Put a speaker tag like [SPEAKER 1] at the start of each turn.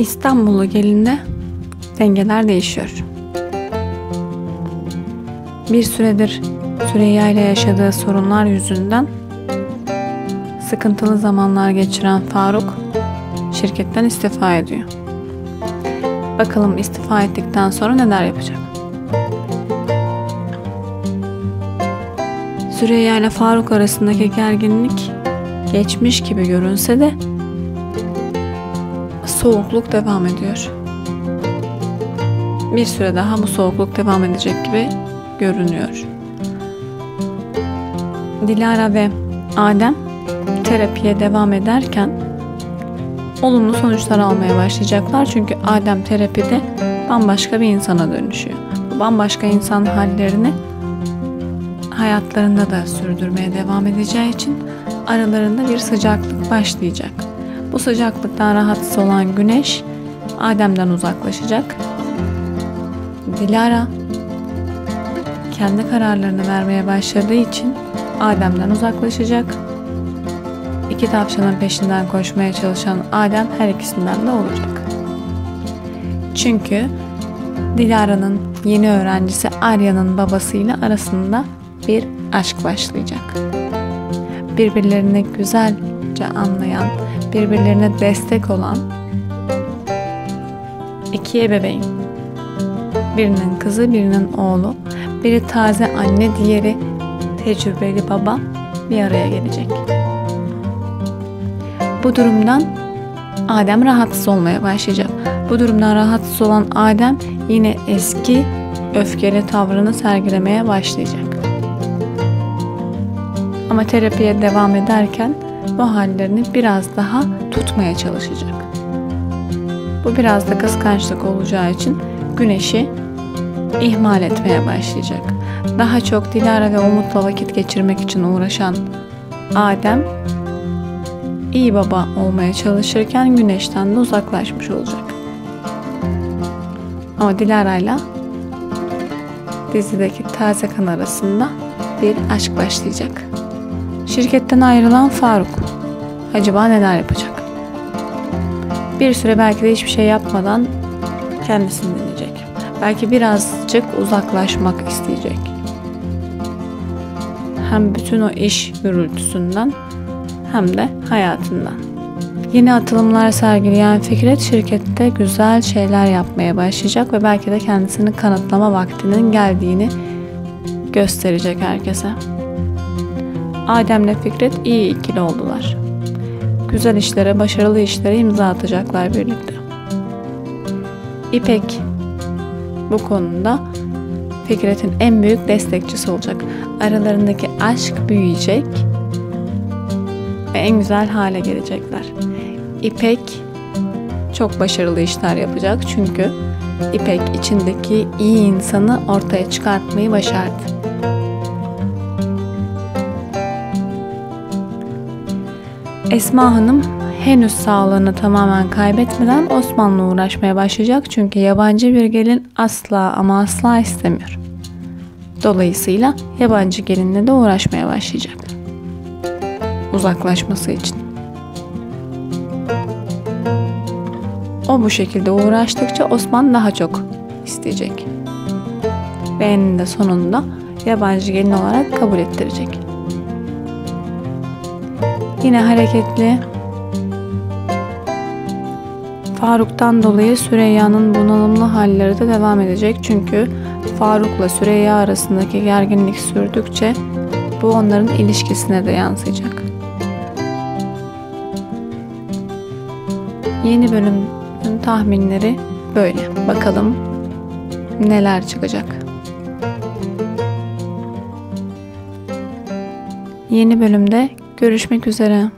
[SPEAKER 1] İstanbullu gelinde dengeler değişiyor. Bir süredir Süreyya ile yaşadığı sorunlar yüzünden sıkıntılı zamanlar geçiren Faruk şirketten istifa ediyor. Bakalım istifa ettikten sonra neler yapacak? Süreyya ile Faruk arasındaki gerginlik geçmiş gibi görünse de soğukluk devam ediyor. Bir süre daha bu soğukluk devam edecek gibi görünüyor. Dilara ve Adem terapiye devam ederken olumlu sonuçlar almaya başlayacaklar. Çünkü Adem terapide bambaşka bir insana dönüşüyor. Bambaşka insan hallerini hayatlarında da sürdürmeye devam edeceği için aralarında bir sıcaklık başlayacak. Bu sıcaklıktan rahatsız olan Güneş Adem'den uzaklaşacak. Dilara kendi kararlarını vermeye başladığı için Adem'den uzaklaşacak. İki tavşanın peşinden koşmaya çalışan Adem her ikisinden de olacak. Çünkü Dilara'nın yeni öğrencisi Arya'nın babasıyla arasında bir aşk başlayacak. Birbirlerini güzelce anlayan, birbirlerine destek olan iki ebeveyn. Birinin kızı, birinin oğlu. Biri taze anne, diğeri tecrübeli baba bir araya gelecek. Bu durumdan Adem rahatsız olmaya başlayacak. Bu durumdan rahatsız olan Adem yine eski öfkeli tavrını sergilemeye başlayacak. Ama terapiye devam ederken bu hallerini biraz daha tutmaya çalışacak. Bu biraz da kıskançlık olacağı için güneşi ihmal etmeye başlayacak. Daha çok Dilara ve Umut'la vakit geçirmek için uğraşan Adem iyi baba olmaya çalışırken güneşten de uzaklaşmış olacak. Ama Dilara ile dizideki taze kan arasında bir aşk başlayacak. Şirketten ayrılan Faruk acaba neler yapacak? Bir süre belki de hiçbir şey yapmadan kendisini dinleyecek. Belki birazcık uzaklaşmak isteyecek. Hem bütün o iş gürültüsünden hem de hayatından. Yeni atılımlar sergileyen Fikret şirkette güzel şeyler yapmaya başlayacak ve belki de kendisini kanıtlama vaktinin geldiğini gösterecek herkese. Adem'le Fikret iyi ikili oldular. Güzel işlere, başarılı işlere imza atacaklar birlikte. İpek bu konuda Fikret'in en büyük destekçisi olacak. Aralarındaki aşk büyüyecek ve en güzel hale gelecekler. İpek çok başarılı işler yapacak çünkü İpek içindeki iyi insanı ortaya çıkartmayı başardı. Esma Hanım henüz sağlığını tamamen kaybetmeden Osman'la uğraşmaya başlayacak çünkü yabancı bir gelin asla ama asla istemiyor. Dolayısıyla yabancı gelinle de uğraşmaya başlayacak. Uzaklaşması için. O bu şekilde uğraştıkça Osman daha çok isteyecek. Ve eninde sonunda yabancı gelin olarak kabul ettirecek. Yine hareketli Faruk'tan dolayı Süreyya'nın bunalımlı halleri de devam edecek. Çünkü Faruk'la Süreyya arasındaki gerginlik sürdükçe bu onların ilişkisine de yansıyacak. Yeni bölümün tahminleri böyle. Bakalım neler çıkacak. Yeni bölümde görüşmek üzere.